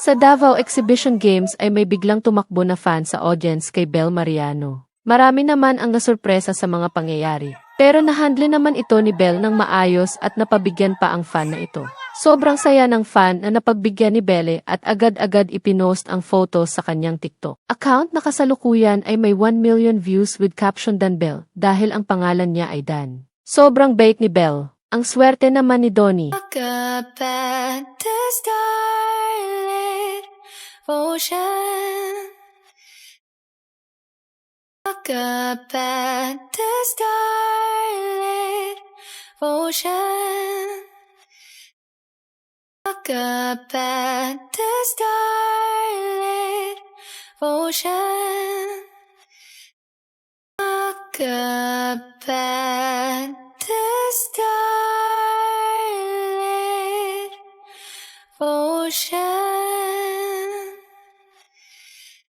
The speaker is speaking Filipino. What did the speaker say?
Sa Davao Exhibition Games ay may biglang tumakbo na fan sa audience kay Bel Mariano. Marami naman ang nasurpresa sa mga pangyayari. Pero nahandle naman ito ni Bel ng maayos at napabigyan pa ang fan na ito. Sobrang saya ng fan na napagbigyan ni Belle at agad-agad ipinost ang photo sa kanyang TikTok. Account na kasalukuyan ay may 1 million views with caption Dan Bell dahil ang pangalan niya ay Dan. Sobrang bait ni Bell. Ang swerte naman ni Donnie. ocean. Look up at the starlit ocean. Look up at the starlit ocean. Look up at the starlit ocean.